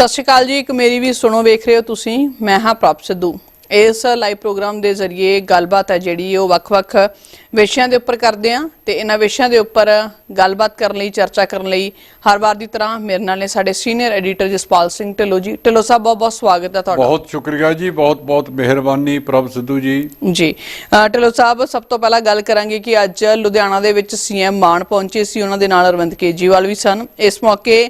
ਸਤਿ ਸ਼੍ਰੀ ਅਕਾਲ ਜੀ। ਇੱਕ ਮੇਰੀ ਵੀ ਸੁਣੋ ਵੇਖ ਰਹੇ ਹੋ ਤੁਸੀਂ। ਮੈਂ ਹਾਂ ਪ੍ਰਭ ਸਿੱਧੂ। ਇਸ ਲਾਈਵ ਪ੍ਰੋਗਰਾਮ ਦੇ ਜ਼ਰੀਏ ਗੱਲਬਾਤ ਹੈ ਜਿਹੜੀ ਉਹ ਵੱਖ-ਵੱਖ ਵਿਸ਼ਿਆਂ ਦੇ ਉੱਪਰ ਕਰਦੇ ਆ ਤੇ ਇਹਨਾਂ ਵਿਸ਼ਿਆਂ ਦੇ ਉੱਪਰ ਗੱਲਬਾਤ ਕਰਨ ਲਈ ਚਰਚਾ ਕਰਨ ਲਈ ਹਰ ਵਾਰ ਦੀ ਤਰ੍ਹਾਂ ਮੇਰੇ ਨਾਲ ਨੇ ਸਾਡੇ ਸੀਨੀਅਰ ਐਡੀਟਰ ਜਸਪਾਲ ਸਿੰਘ ਢਿੱਲੋਂ ਜੀ। ਢਿੱਲੋਂ ਸਾਹਿਬ ਬਹੁਤ-ਬਹੁਤ ਸਵਾਗਤ ਹੈ ਤੁਹਾਡਾ। ਬਹੁਤ ਸ਼ੁਕਰੀਆ ਜੀ ਬਹੁਤ ਬਹੁਤ ਮਿਹਰਬਾਨੀ ਪ੍ਰਭ ਸਿੱਧੂ ਜੀ। ਜੀ। ਢਿੱਲੋਂ ਸਾਹਿਬ ਸਭ ਤੋਂ ਪਹਿਲਾਂ ਗੱਲ ਕਰਾਂਗੇ ਕਿ ਅੱਜ ਲੁਧਿਆਣਾ ਦੇ ਵਿੱਚ ਸੀਐਮ ਮਾਨ ਪਹੁੰਚੇ ਸੀ। ਉਹਨਾਂ ਦੇ ਨਾਲ ਅਰਵਿੰਦ ਕੇਜੀਵਾਲ ਵੀ ਸਨ। ਇਸ ਮੌਕੇ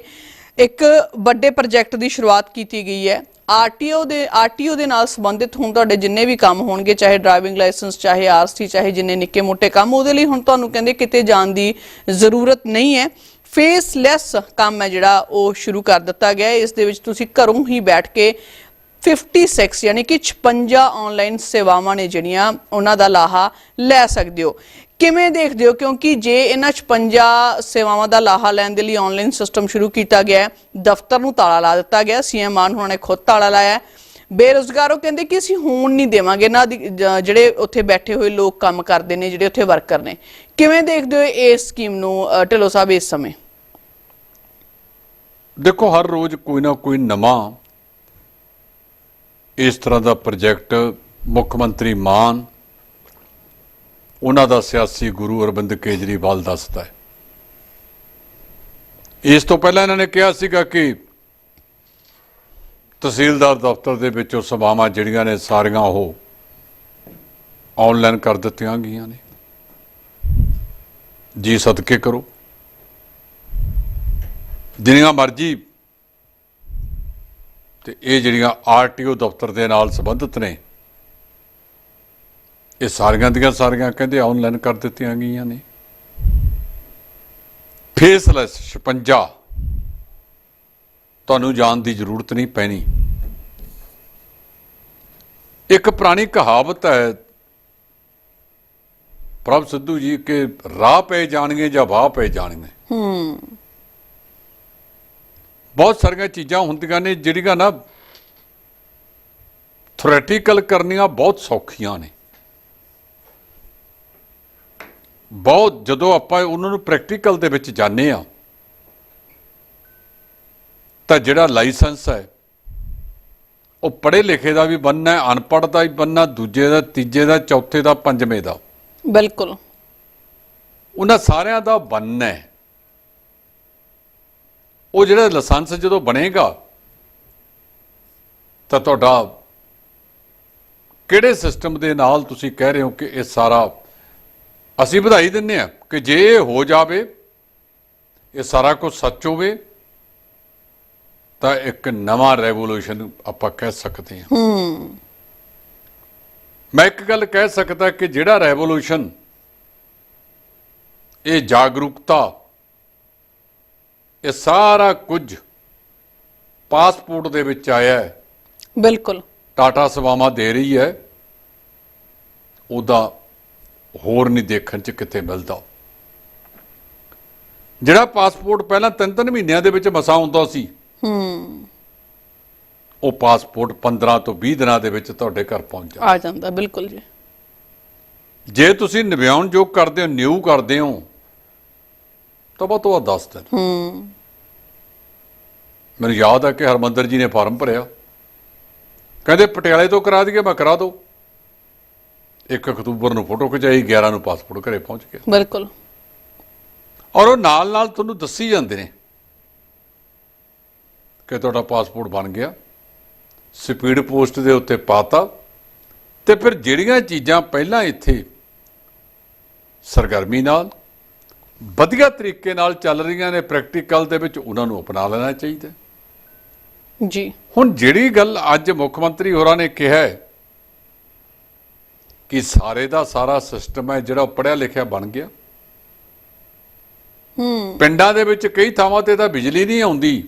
ਇੱਕ ਵੱਡੇ ਪ੍ਰੋਜੈਕਟ ਦੀ ਸ਼ੁਰੂਆਤ ਕੀਤੀ ਗਈ ਹੈ। ਆਰਟੀਓ ਦੇ ਆਰਟੀਓ ਦੇ ਨਾਲ ਸੰਬੰਧਿਤ ਹੁਣ ਤੁਹਾਡੇ ਜਿੰਨੇ ਵੀ ਕੰਮ ਹੋਣਗੇ, ਚਾਹੇ ਡਰਾਈਵਿੰਗ ਲਾਇਸੈਂਸ, ਚਾਹੇ ਆਰਸੀ, ਚਾਹੇ ਜਿੰਨੇ ਨਿੱਕੇ ਮੋਟੇ ਕੰਮ, ਉਹਦੇ ਲਈ ਹੁਣ ਤੁਹਾਨੂੰ ਕਹਿੰਦੇ ਕਿਤੇ ਜਾਣ ਦੀ ਜ਼ਰੂਰਤ ਨਹੀਂ ਹੈ। ਫੇਸਲੈਸ ਕੰਮ ਹੈ ਜਿਹੜਾ ਉਹ ਸ਼ੁਰੂ ਕਰ ਦਿੱਤਾ ਗਿਆ ਇਸ ਦੇ ਵਿੱਚ ਤੁਸੀਂ ਘਰੋਂ ਹੀ ਬੈਠ ਕੇ 56 ਯਾਨੀ ਕਿ 56 ਆਨਲਾਈਨ ਸੇਵਾਵਾਂ ਨੇ ਜਿਹੜੀਆਂ ਉਹਨਾਂ ਦਾ ਲਾਹਾ ਲੈ ਸਕਦੇ ਹੋ। ਕਿਵੇਂ ਦੇਖਦੇ ਹੋ? ਕਿਉਂਕਿ ਜੇ ਇਹਨਾਂ 56 ਸੇਵਾਵਾਂ ਦਾ ਲਾਹਾ ਲੈਣ ਦੇ ਲਈ ਆਨਲਾਈਨ ਸਿਸਟਮ ਸ਼ੁਰੂ ਕੀਤਾ ਗਿਆ ਦਫ਼ਤਰ ਨੂੰ ਤਾਲਾ ਲਾ ਦਿੱਤਾ ਗਿਆ ਸੀਐਮ ਮਾਨ ਹੋਣਾ ਨੇ ਖੁਦ ਤਾਲਾ ਲਾਇਆ ਹੈ। ਬੇਰੁਜ਼ਗਾਰੋ ਕਹਿੰਦੇ ਕਿ ਅਸੀਂ ਹੋਣ ਨਹੀਂ ਦੇਵਾਂਗੇ। ਨਾ ਜਿਹੜੇ ਉੱਥੇ ਬੈਠੇ ਹੋਏ ਲੋਕ ਕੰਮ ਕਰਦੇ ਨੇ ਜਿਹੜੇ ਉੱਥੇ ਵਰਕਰ ਨੇ। ਕਿਵੇਂ ਦੇਖਦੇ ਹੋ ਇਸ ਸਕੀਮ ਨੂੰ? ਅ, ਢਿੱਲੋਂ ਸਾਹਿਬ ਇਸ ਸਮੇਂ? ਦੇਖੋ ਹਰ ਰੋਜ਼ ਕੋਈ ਨਾ ਕੋਈ ਨਵਾਂ ਇਸ ਤਰ੍ਹਾਂ ਦਾ ਪ੍ਰੋਜੈਕਟ ਮੁੱਖ ਮੰਤਰੀ ਮਾਨ ਉਹਨਾਂ ਦਾ ਸਿਆਸੀ ਗੁਰੂ ਅਰਵਿੰਦ ਕੇਜਰੀਵਾਲ ਦੱਸਦਾ ਹੈ। ਇਸ ਤੋਂ ਪਹਿਲਾਂ ਇਹਨਾਂ ਨੇ ਕਿਹਾ ਸੀਗਾ ਕਿ ਤਹਿਸੀਲਦਾਰ ਦਫ਼ਤਰ ਦੇ ਵਿੱਚੋਂ ਸਭਾਵਾਂ ਜਿਹੜੀਆਂ ਨੇ ਸਾਰੀਆਂ ਉਹ ਆਨਲਾਈਨ ਕਰ ਦਿੱਤੀਆਂ ਗਈਆਂ ਨੇ। ਜੀ ਸਦਕੇ ਕਰੋ। ਜਿੰਨੀਆਂ ਮਰਜ਼ੀ ਤੇ ਇਹ ਜਿਹੜੀਆਂ ਆਰਟੀਓ ਦਫ਼ਤਰ ਦੇ ਨਾਲ ਸੰਬੰਧਿਤ ਨੇ ਇਹ ਸਾਰੀਆਂ ਦੀਆਂ ਸਾਰੀਆਂ ਕਹਿੰਦੇ ਆਨਲਾਈਨ ਕਰ ਦਿੱਤੀਆਂ ਗਈਆਂ ਨੇ। ਫੇਸਲੈਸ 56 ਤੁਹਾਨੂੰ ਜਾਣ ਦੀ ਜ਼ਰੂਰਤ ਨਹੀਂ ਪੈਣੀ। ਇੱਕ ਪੁਰਾਣੀ ਕਹਾਵਤ ਹੈ ਪ੍ਰਭ ਸਿੱਧੂ ਜੀ ਕਿ ਰਾਹ ਪੈ ਜਾਣਗੇ ਜਾਂ ਵਾਹ ਪੈ ਜਾਣਗੇ। ਬਹੁਤ ਸਾਰੀਆਂ ਚੀਜ਼ਾਂ ਹੁੰਦੀਆਂ ਨੇ ਜਿਹੜੀਆਂ ਨਾ ਥਿਓਰੈਟੀਕਲ ਕਰਨੀਆਂ ਬਹੁਤ ਸੌਖੀਆਂ ਨੇ। ਬਹੁਤ ਜਦੋਂ ਆਪਾਂ ਉਹਨਾਂ ਨੂੰ ਪ੍ਰੈਕਟੀਕਲ ਦੇ ਵਿੱਚ ਜਾਣੇ ਆ ਤਾਂ ਜਿਹੜਾ ਲਾਇਸੈਂਸ ਹੈ ਉਹ ਪੜ੍ਹੇ ਲਿਖੇ ਦਾ ਵੀ ਬੰਨਾ ਹੈ ਅਨਪੜ੍ਹ ਦਾ ਵੀ ਬੰਨਾ ਦੂਜੇ ਦਾ ਤੀਜੇ ਦਾ ਚੌਥੇ ਦਾ ਪੰਜਵੇਂ ਦਾ। ਬਿਲਕੁਲ। ਉਹਨਾਂ ਸਾਰਿਆਂ ਦਾ ਬੰਨ ਹੈ। ਉਹ ਜਿਹੜਾ ਲਾਇਸੈਂਸ ਜਦੋਂ ਬਣੇਗਾ ਤਾਂ ਤੁਹਾਡਾ ਕਿਹੜੇ ਸਿਸਟਮ ਦੇ ਨਾਲ ਤੁਸੀਂ ਕਹਿ ਰਹੇ ਹੋ ਕਿ ਇਹ ਸਾਰਾ ਅਸੀਂ ਵਧਾਈ ਦਿੰਨੇ ਆ ਕਿ ਜੇ ਇਹ ਹੋ ਜਾਵੇ ਇਹ ਸਾਰਾ ਕੁਝ ਸੱਚ ਹੋਵੇ ਤਾਂ ਇੱਕ ਨਵਾਂ ਰੈਵੋਲੂਸ਼ਨ ਆਪਾਂ ਕਹਿ ਸਕਦੇ ਹਾਂ। ਹੂੰ। ਮੈਂ ਇੱਕ ਗੱਲ ਕਹਿ ਸਕਦਾ ਕਿ ਜਿਹੜਾ ਰੈਵੋਲੂਸ਼ਨ ਇਹ ਜਾਗਰੂਕਤਾ ਇਹ ਸਾਰਾ ਕੁਝ ਪਾਸਪੋਰਟ ਦੇ ਵਿੱਚ ਆਇਆ ਹੈ। ਬਿਲਕੁਲ। ਟਾਟਾ ਸਵਾਮਾ ਦੇ ਰਹੀ ਹੈ। ਉਹਦਾ ਹੋਰ ਨਹੀਂ ਦੇਖਣ ਚ ਕਿਤੇ ਮਿਲਦਾ। ਜਿਹੜਾ ਪਾਸਪੋਰਟ ਪਹਿਲਾਂ ਤਿੰਨ ਤਿੰਨ ਮਹੀਨਿਆਂ ਦੇ ਵਿੱਚ ਮਸਾ ਹੁੰਦਾ ਸੀ ਹੂੰ। ਉਹ ਪਾਸਪੋਰਟ 15 ਤੋਂ 20 ਦਿਨਾਂ ਦੇ ਵਿੱਚ ਤੁਹਾਡੇ ਘਰ ਪਹੁੰਚ ਜਾਂਦਾ। ਆ ਜਾਂਦਾ ਬਿਲਕੁਲ ਜੀ। ਜੇ ਤੁਸੀਂ ਨਿਭਾਉਣ ਯੋਗ ਕਰਦੇ ਹੋ ਨਿਊ ਕਰਦੇ ਹੋ ਤਾਂ ਬਹੁਤ ਉਹ 10 ਦਿਨ। ਹੂੰ। ਮੈਨੂੰ ਯਾਦ ਹੈ ਕਿ ਹਰਮੰਦਰ ਜੀ ਨੇ ਫਾਰਮ ਭਰਿਆ। ਕਹਿੰਦੇ ਪਟਿਆਲੇ ਤੋਂ ਕਰਾ ਦਈਏ ਮੈਂ ਕਰਾ ਦੋ 1 ਅਕਤੂਬਰ ਨੂੰ ਫੋਟੋ ਖਿਚਾਈ 11 ਨੂੰ ਪਾਸਪੋਰਟ ਘਰੇ ਪਹੁੰਚ ਗਿਆ ਬਿਲਕੁਲ। ਔਰ ਉਹ ਨਾਲ ਨਾਲ ਤੁਹਾਨੂੰ ਦੱਸੀ ਜਾਂਦੇ ਨੇ ਕਿ ਤੁਹਾਡਾ ਪਾਸਪੋਰਟ ਬਣ ਗਿਆ ਸਪੀਡ ਪੋਸਟ ਦੇ ਉੱਤੇ ਪਾਤਾ ਤੇ ਫਿਰ ਜਿਹੜੀਆਂ ਚੀਜ਼ਾਂ ਪਹਿਲਾਂ ਇੱਥੇ ਸਰਗਰਮੀ ਨਾਲ ਵਧੀਆ ਤਰੀਕੇ ਨਾਲ ਚੱਲ ਰਹੀਆਂ ਨੇ ਪ੍ਰੈਕਟੀਕਲ ਦੇ ਵਿੱਚ ਉਹਨਾਂ ਨੂੰ ਅਪਣਾ ਲੈਣਾ ਚਾਹੀਦਾ। ਜੀ। ਹੁਣ ਜਿਹੜੀ ਗੱਲ ਅੱਜ ਮੁੱਖ ਮੰਤਰੀ ਹੋਰਾਂ ਨੇ ਕਿਹਾ ਹੈ ਕਿ ਸਾਰੇ ਦਾ ਸਾਰਾ ਸਿਸਟਮ ਹੈ ਜਿਹੜਾ ਪੜਿਆ ਲਿਖਿਆ ਬਣ ਗਿਆ। ਹੂੰ। ਪਿੰਡਾਂ ਦੇ ਵਿੱਚ ਕਈ ਥਾਵਾਂ ਤੇ ਤਾਂ ਬਿਜਲੀ ਨਹੀਂ ਆਉਂਦੀ।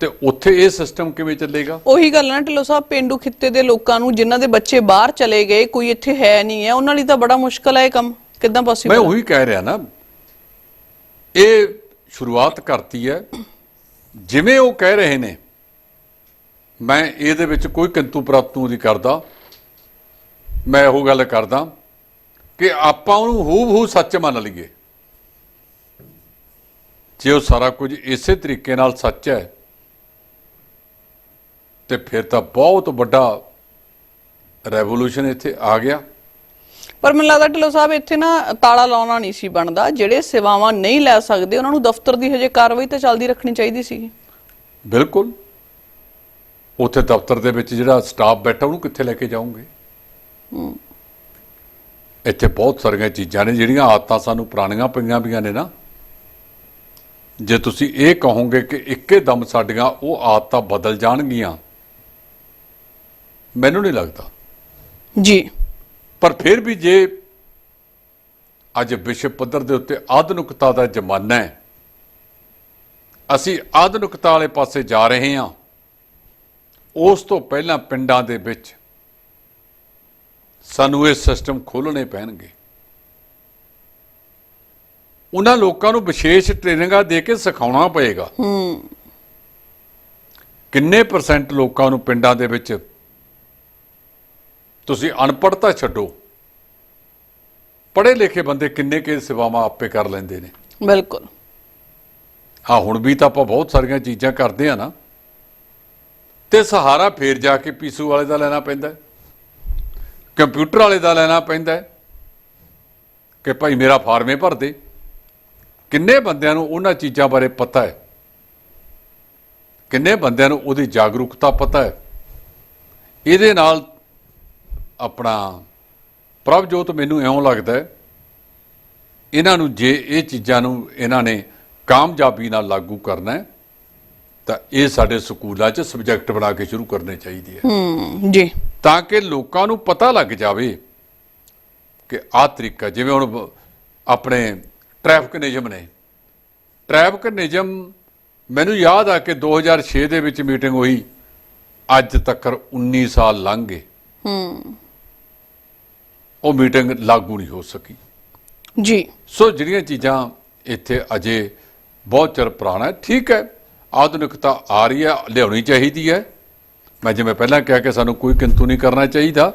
ਤੇ ਉੱਥੇ ਇਹ ਸਿਸਟਮ ਕਿਵੇਂ ਚੱਲੇਗਾ? ਉਹੀ ਗੱਲ ਨਾ ਢਿੱਲੋਂ ਸਾਹਿਬ ਪਿੰਡੂ ਖਿੱਤੇ ਦੇ ਲੋਕਾਂ ਨੂੰ ਜਿਨ੍ਹਾਂ ਦੇ ਬੱਚੇ ਬਾਹਰ ਚਲੇ ਗਏ ਕੋਈ ਇੱਥੇ ਹੈ ਨਹੀਂ ਹੈ ਉਹਨਾਂ ਲਈ ਤਾਂ ਬੜਾ ਮੁਸ਼ਕਲ ਹੈ ਇਹ ਕੰਮ। ਕਿੱਦਾਂ ਮੈਂ ਪੋਸੀਬਲ ਉਹੀ ਕਹਿ ਰਿਹਾ ਨਾ ਇਹ ਸ਼ੁਰੂਆਤ ਕਰਤੀ ਹੈ। ਜਿਵੇਂ ਉਹ ਕਹਿ ਰਹੇ ਨੇ ਮੈਂ ਇਹਦੇ ਵਿੱਚ ਕੋਈ ਕਿੰਤੂ ਪ੍ਰੰਤੂ ਨਹੀਂ ਕਰਦਾ। ਮੈਂ ਉਹ ਗੱਲ ਕਰਦਾ ਕਿ ਆਪਾਂ ਉਹਨੂੰ ਹੂ ਸੱਚ ਮੰਨ ਲਈਏ। ਜੇ ਉਹ ਸਾਰਾ ਕੁਝ ਇਸੇ ਤਰੀਕੇ ਨਾਲ ਸੱਚ ਹੈ ਤੇ ਫਿਰ ਤਾਂ ਬਹੁਤ ਵੱਡਾ ਰੈਵੋਲੂਸ਼ਨ ਇੱਥੇ ਆ ਗਿਆ। ਪਰ ਮੈਨੂੰ ਲੱਗਦਾ ਢਿੱਲੋਂ ਸਾਹਿਬ ਇੱਥੇ ਨਾ ਤਾਲਾ ਲਾਉਣਾ ਨਹੀਂ ਸੀ ਬਣਦਾ। ਜਿਹੜੇ ਸੇਵਾਵਾਂ ਨਹੀਂ ਲੈ ਸਕਦੇ ਉਹਨਾਂ ਨੂੰ ਦਫ਼ਤਰ ਦੀ ਹਜੇ ਕਾਰਵਾਈ ਤਾਂ ਚੱਲਦੀ ਰੱਖਣੀ ਚਾਹੀਦੀ ਸੀ। ਬਿਲਕੁਲ। ਉੱਥੇ ਦਫ਼ਤਰ ਦੇ ਵਿੱਚ ਜਿਹੜਾ ਸਟਾਫ ਬੈਠਾ ਉਹਨੂੰ ਕਿੱਥੇ ਲੈ ਕੇ ਜਾਓਗੇ? ਇੱਥੇ ਬਹੁਤ ਸਾਰੀਆਂ ਚੀਜ਼ਾਂ ਨੇ ਜਿਹੜੀਆਂ ਆਦਤਾਂ ਸਾਨੂੰ ਪੁਰਾਣੀਆਂ ਪਈਆਂ ਵੀਆਂ ਨੇ ਨਾ। ਜੇ ਤੁਸੀਂ ਇਹ ਕਹੋਗੇ ਕਿ ਇੱਕੇ ਦਮ ਸਾਡੀਆਂ ਉਹ ਆਦਤਾਂ ਬਦਲ ਜਾਣਗੀਆਂ ਮੈਨੂੰ ਨਹੀਂ ਲੱਗਦਾ। ਜੀ। ਪਰ ਫਿਰ ਵੀ ਜੇ ਅੱਜ ਵਿਸ਼ਵ ਪੱਧਰ ਦੇ ਉੱਤੇ ਆਧੁਨਿਕਤਾ ਦਾ ਜ਼ਮਾਨਾ ਹੈ ਅਸੀਂ ਆਧੁਨਿਕਤਾ ਵਾਲੇ ਪਾਸੇ ਜਾ ਰਹੇ ਹਾਂ ਉਸ ਤੋਂ ਪਹਿਲਾਂ ਪਿੰਡਾਂ ਦੇ ਵਿੱਚ ਸਾਨੂੰ ਇਹ ਸਿਸਟਮ ਖੋਲਣੇ ਪੈਣਗੇ। ਉਹਨਾਂ ਲੋਕਾਂ ਨੂੰ ਵਿਸ਼ੇਸ਼ ਟ੍ਰੇਨਿੰਗਾਂ ਦੇ ਕੇ ਸਿਖਾਉਣਾ ਪਏਗਾ। ਹੂੰ। ਕਿੰਨੇ ਪਰਸੈਂਟ ਲੋਕਾਂ ਨੂੰ ਪਿੰਡਾਂ ਦੇ ਵਿੱਚ ਤੁਸੀਂ ਅਨਪੜ੍ਹਤਾ ਛੱਡੋ। ਪੜ੍ਹੇ ਲਿਖੇ ਬੰਦੇ ਕਿੰਨੇ ਕੇ ਸੇਵਾਵਾਂ ਆਪੇ ਕਰ ਲੈਂਦੇ ਨੇ। ਬਿਲਕੁਲ। ਹਾਂ ਹੁਣ ਵੀ ਤਾਂ ਆਪਾਂ ਬਹੁਤ ਸਾਰੀਆਂ ਚੀਜ਼ਾਂ ਕਰਦੇ ਆ ਨਾ। ਤੇ ਸਹਾਰਾ ਫੇਰ ਜਾ ਕੇ ਪੀਸੂ ਵਾਲੇ ਦਾ ਲੈਣਾ ਪੈਂਦਾ। ਹੈ। ਕੰਪਿਊਟਰ ਵਾਲੇ ਦਾ ਲੈਣਾ ਪੈਂਦਾ ਕਿ ਭਾਈ ਮੇਰਾ ਫਾਰਮੇ ਭਰ ਦੇ ਕਿੰਨੇ ਬੰਦਿਆਂ ਨੂੰ ਉਹਨਾਂ ਚੀਜ਼ਾਂ ਬਾਰੇ ਪਤਾ ਹੈ? ਕਿੰਨੇ ਬੰਦਿਆਂ ਨੂੰ ਉਹਦੀ ਜਾਗਰੂਕਤਾ ਪਤਾ ਹੈ? ਇਹਦੇ ਨਾਲ ਆਪਣਾ ਪ੍ਰਭਜੋਤ ਮੈਨੂੰ ਇਉਂ ਲੱਗਦਾ ਇਹਨਾਂ ਨੂੰ ਜੇ ਇਹ ਚੀਜ਼ਾਂ ਨੂੰ ਇਹਨਾਂ ਨੇ ਕਾਮਯਾਬੀ ਨਾਲ ਲਾਗੂ ਕਰਨਾ ਹੈ, ਤਾਂ ਇਹ ਸਾਡੇ ਸਕੂਲਾਂ 'ਚ ਸਬਜੈਕਟ ਬਣਾ ਕੇ ਸ਼ੁਰੂ ਕਰਨੇ ਚਾਹੀਦੇ ਹੈ। ਹੂੰ, ਜੀ। ਤਾਂ ਕਿ ਲੋਕਾਂ ਨੂੰ ਪਤਾ ਲੱਗ ਜਾਵੇ ਕਿ ਆਹ ਤਰੀਕਾ ਜਿਵੇਂ ਹੁਣ ਆਪਣੇ ਟ੍ਰੈਫਿਕ ਨਿਯਮ ਨੇ। ਟ੍ਰੈਫਿਕ ਨਿਯਮ ਮੈਨੂੰ ਯਾਦ ਆ ਕਿ 2006 ਦੇ ਵਿੱਚ ਮੀਟਿੰਗ ਹੋਈ। ਅੱਜ ਤੱਕ 19 ਸਾਲ ਲੰਘ ਗਏ। ਹੂੰ। ਉਹ ਮੀਟਿੰਗ ਲਾਗੂ ਨਹੀਂ ਹੋ ਸਕੀ। ਜੀ। ਸੋ ਜਿਹੜੀਆਂ ਚੀਜ਼ਾਂ ਇੱਥੇ ਅਜੇ ਬਹੁਤ ਚਿਰ ਪੁਰਾਣਾ ਠੀਕ ਹੈ। ਆਧੁਨਿਕਤਾ ਆ ਰਹੀ ਹੈ ਲਿਆਉਣੀ ਚਾਹੀਦੀ ਹੈ। ਮੈਂ ਜਿਵੇਂ ਪਹਿਲਾਂ ਕਿਹਾ ਕਿ ਸਾਨੂੰ ਕੋਈ ਕਿੰਤੂ ਨਹੀਂ ਕਰਨਾ ਚਾਹੀਦਾ,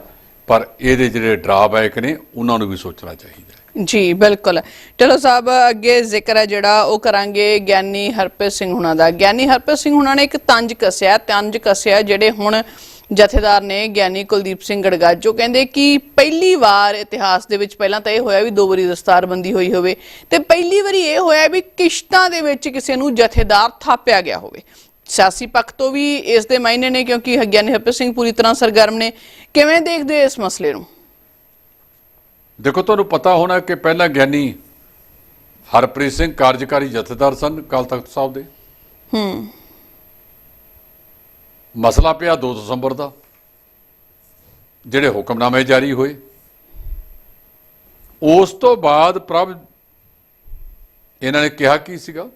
ਪਰ ਇਹਦੇ ਜਿਹੜੇ ਡਰਾਬੈਕ ਨੇ, ਉਹਨਾਂ ਨੂੰ ਵੀ ਸੋਚਣਾ ਚਾਹੀਦਾ ਜੀ, ਬਿਲਕੁਲ। ਚਲੋ ਸਾਹਿਬ, ਅੱਗੇ ਜ਼ਿਕਰ ਹੈ ਜਿਹੜਾ ਉਹ ਕਰਾਂਗੇ ਗਿਆਨੀ ਹਰਪ੍ਰੀਤ ਸਿੰਘ ਹੁਣਾਂ ਦਾ। ਗਿਆਨੀ ਹਰਪ੍ਰੀਤ ਸਿੰਘ ਹੁਣਾਂ ਨੇ ਇੱਕ ਤੰਜ ਕੱਸਿਆ ਤੰਜ ਕੱਸਿਆ ਜਿਹੜੇ ਹੁਣ ਜਥੇਦਾਰ ਨੇ ਗਿਆਨੀ ਕੁਲਦੀਪ ਸਿੰਘ ਗੜਗਾਜੋ ਕਹਿੰਦੇ ਕਿ ਪਹਿਲੀ ਵਾਰ ਇਤਿਹਾਸ ਦੇ ਵਿੱਚ ਪਹਿਲਾਂ ਤਾਂ ਇਹ ਹੋਇਆ ਵੀ ਦੋ ਵਾਰੀ ਦਸਤਾਰਬੰਦੀ ਹੋਈ ਹੋਵੇ ਤੇ ਪਹਿਲੀ ਵਾਰੀ ਇਹ ਹੋਇਆ ਵੀ ਕਿਸ਼ਤਾਂ ਦੇ ਵਿੱਚ ਕਿਸੇ ਨੂੰ ਜਥੇਦਾਰ ਥਾਪਿਆ ਗਿਆ ਹੋਵੇ। ਸਿਆਸੀ ਪੱਖ ਤੋਂ ਵੀ ਇਸ ਦੇ ਮਾਇਨੇ ਨੇ ਕਿਉਂਕਿ ਗਿਆਨੀ ਹਰਪ੍ਰੀਤ ਸਿੰਘ ਪੂਰੀ ਤਰ੍ਹਾਂ ਸਰਗਰਮ ਨੇ। ਕਿਵੇਂ ਦੇਖਦੇ ਇਸ ਮਸਲੇ ਨੂੰ? ਦੇਖੋ ਤੁਹਾਨੂੰ ਪਤਾ ਹੋਣਾ ਕਿ ਪਹਿਲਾਂ ਗਿਆਨੀ ਹਰਪ੍ਰੀਤ ਸਿੰਘ ਕਾਰਜਕਾਰੀ ਜਥੇਦਾਰ ਸਨ ਅਕਾਲ ਤਖਤ ਸਾਹਿਬ ਦੇ। ਹੂੰ। ਮਸਲਾ ਪਿਆ 2 ਦਸੰਬਰ ਦਾ ਜਿਹੜੇ ਹੁਕਮਨਾਮੇ ਜਾਰੀ ਹੋਏ। ਉਸ ਤੋਂ ਬਾਅਦ ਪ੍ਰਭ ਇਹਨਾਂ ਨੇ ਕਿਹਾ ਕੀ ਸੀਗਾ?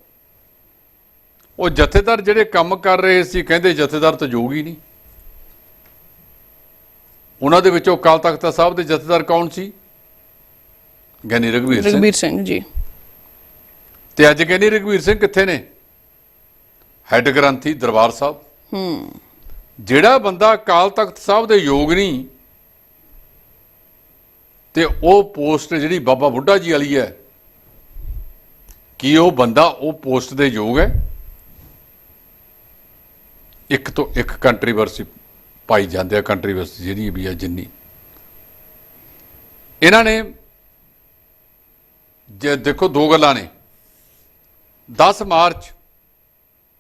ਉਹ ਜਥੇਦਾਰ ਜਿਹੜੇ ਕੰਮ ਕਰ ਰਹੇ ਸੀ ਕਹਿੰਦੇ ਜਥੇਦਾਰ ਤਾਂ ਯੋਗ ਹੀ ਨਹੀਂ। ਉਹਨਾਂ ਦੇ ਵਿੱਚੋਂ ਅਕਾਲ ਤਖਤ ਸਾਹਿਬ ਦੇ ਜਥੇਦਾਰ ਕੌਣ ਸੀ? ਗਿਆਨੀ ਰਘਵੀਰ ਸਿੰਘ। ਰਗਵੀਰ ਸਿੰਘ ਜੀ। ਤੇ ਅੱਜ ਗਿਆਨੀ ਰਘਵੀਰ ਸਿੰਘ ਕਿੱਥੇ ਨੇ? ਹੈੱਡ ਗ੍ਰੰਥੀ ਦਰਬਾਰ ਸਾਹਿਬ। ਹੂੰ। ਜਿਹੜਾ ਬੰਦਾ ਅਕਾਲ ਤਖਤ ਸਾਹਿਬ ਦੇ ਯੋਗ ਨਹੀਂ ਤੇ ਉਹ ਪੋਸਟ ਜਿਹੜੀ ਬਾਬਾ ਬੁੱਢਾ ਜੀ ਵਾਲੀ ਹੈ ਕੀ ਉਹ ਬੰਦਾ ਉਹ ਪੋਸਟ ਦੇ ਯੋਗ ਹੈ? ਇੱਕ ਤੋਂ ਇੱਕ ਕੰਟਰੀਵਰਸੀ ਪਾਈ ਜਾਂਦੇ ਆ ਕੰਟਰੀਵਰਸੀ ਜਿਹੜੀ ਵੀ ਆ ਜਿੰਨੀ। ਇਹਨਾਂ ਨੇ ਜੇ ਦੇਖੋ ਦੋ ਗੱਲਾਂ ਨੇ। 10 ਮਾਰਚ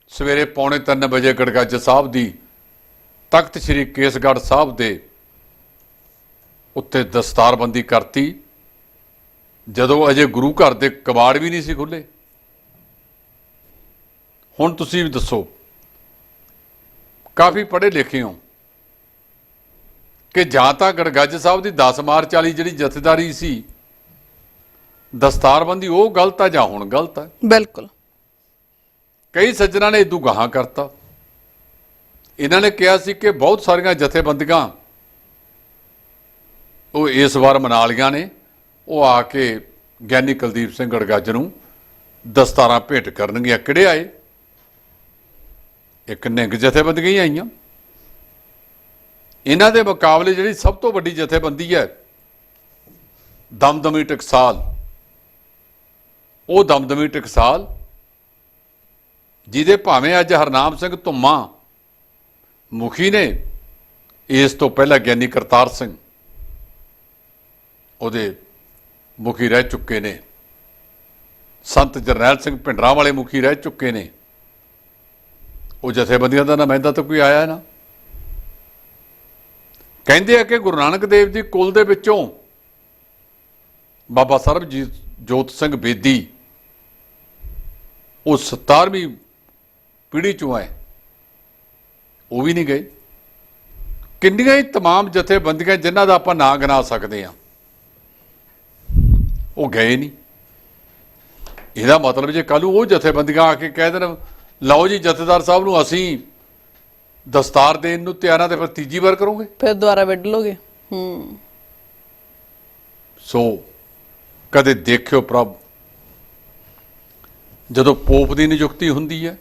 ਸਵੇਰੇ ਪੌਣੇ 3 ਵਜੇ ਗੜਗੱਜ ਸਾਹਿਬ ਦੀ ਤਖਤ ਸ੍ਰੀ ਕੇਸਗੜ੍ਹ ਸਾਹਿਬ ਦੇ ਉੱਤੇ ਦਸਤਾਰਬੰਦੀ ਕਰਤੀ। ਜਦੋਂ ਅਜੇ ਗੁਰੂ ਘਰ ਦੇ ਕਬਾੜ ਵੀ ਨਹੀਂ ਸੀ ਖੁੱਲੇ ਹੁਣ ਤੁਸੀਂ ਵੀ ਦੱਸੋ ਕਾਫੀ ਪੜ੍ਹੇ ਲਿਖੇ ਹੋ। ਕਿ ਜਾਂ ਤਾਂ ਗੜਗੱਜ ਸਾਹਿਬ ਦੀ 10 ਮਾਰਚ ਵਾਲੀ ਜਿਹੜੀ ਜਥੇਦਾਰੀ ਸੀ ਦਸਤਾਰਬੰਦੀ ਉਹ ਗਲਤ ਆ ਜਾਂ ਹੁਣ ਗਲਤ ਹੈ ਬਿਲਕੁਲ। ਕਈ ਸੱਜਣਾ ਨੇ ਇਦੂ ਗਾਹਾਂ ਕਰਤਾ। ਇਹਨਾਂ ਨੇ ਕਿਹਾ ਸੀ ਕਿ ਬਹੁਤ ਸਾਰੀਆਂ ਜਥੇਬੰਦੀਆਂ ਉਹ ਇਸ ਵਾਰ ਮਨਾ ਲੀਆਂ ਨੇ। ਉਹ ਆ ਕੇ ਗਿਆਨੀ ਕੁਲਦੀਪ ਸਿੰਘ ਗੜਗੱਜ ਨੂੰ ਦਸਤਾਰਾਂ ਭੇਟ ਕਰਨਗੀਆਂ। ਕਿਹੜੇ ਆਏ? ਇੱਕ ਨਿੰਗ ਜਥੇਬੰਦੀਆਂ ਹੀ ਆਈਆਂ। ਇਹਨਾਂ ਦੇ ਮੁਕਾਬਲੇ ਜਿਹੜੀ ਸਭ ਤੋਂ ਵੱਡੀ ਜਥੇਬੰਦੀ ਹੈ, ਦਮਦਮੀ ਟਕਸਾਲ। ਉਹ ਦਮਦਮੀ ਟਕਸਾਲ, ਜਿਹਦੇ ਭਾਵੇਂ ਅੱਜ ਹਰਨਾਮ ਸਿੰਘ ਧੁੰਮਾ ਮੁਖੀ ਨੇ, ਇਸ ਤੋਂ ਪਹਿਲਾਂ ਗਿਆਨੀ ਕਰਤਾਰ ਸਿੰਘ ਉਹਦੇ ਮੁਖੀ ਰਹਿ ਚੁੱਕੇ ਨੇ। ਸੰਤ ਜਰਨੈਲ ਸਿੰਘ ਭਿੰਡਰਾਂ ਵਾਲੇ ਮੁਖੀ ਰਹਿ ਚੁੱਕੇ ਨੇ। ਉਹ ਜਥੇਬੰਦੀਆਂ ਦਾ ਨੁਮਾਇੰਦਾ ਤਾਂ ਕੋਈ ਆਇਆ ਨਾ। ਕਹਿੰਦੇ ਆ ਕਿ ਗੁਰੂ ਨਾਨਕ ਦੇਵ ਜੀ ਕੁਲ ਦੇ ਵਿੱਚੋਂ ਬਾਬਾ ਸਰਬਜੀਤ ਜੋਤ ਸਿੰਘ ਬੇਦੀ ਉਹ 17ਵੀਂ ਪੀੜ੍ਹੀ ਚੋਂ ਆਏ। ਉਹ ਵੀ ਨਹੀਂ ਗਏ। ਕਿੰਨੀਆਂ ਹੀ ਤਮਾਮ ਜਥੇਬੰਦੀਆਂ ਜਿਨ੍ਹਾਂ ਦਾ ਆਪਾਂ ਨਾਂ ਗਿਣਾ ਸਕਦੇ ਆ ਉਹ ਗਏ ਨਹੀਂ। ਇਹਦਾ ਮਤਲਬ ਜੇ ਕੱਲ੍ਹ ਨੂੰ ਉਹ ਜਥੇਬੰਦੀਆਂ ਆ ਕੇ ਕਹਿ ਦੇਣ ਲਓ ਜੀ ਜਥੇਦਾਰ ਸਾਹਿਬ ਨੂੰ ਅਸੀਂ ਦਸਤਾਰ ਦੇਣ ਨੂੰ ਤਿਆਰਾਂ ਤੇ ਫਿਰ ਤੀਜੀ ਵਾਰ ਕਰੋਗੇ? ਫਿਰ ਦੁਬਾਰਾ ਵਿੱਢ ਲੋਗੇ ਹੂੰ। ਸੋ ਕਦੇ ਦੇਖਿਓ ਪ੍ਰਭ ਜਦੋਂ ਪੋਪ ਦੀ ਨਿਯੁਕਤੀ ਹੁੰਦੀ ਹੈ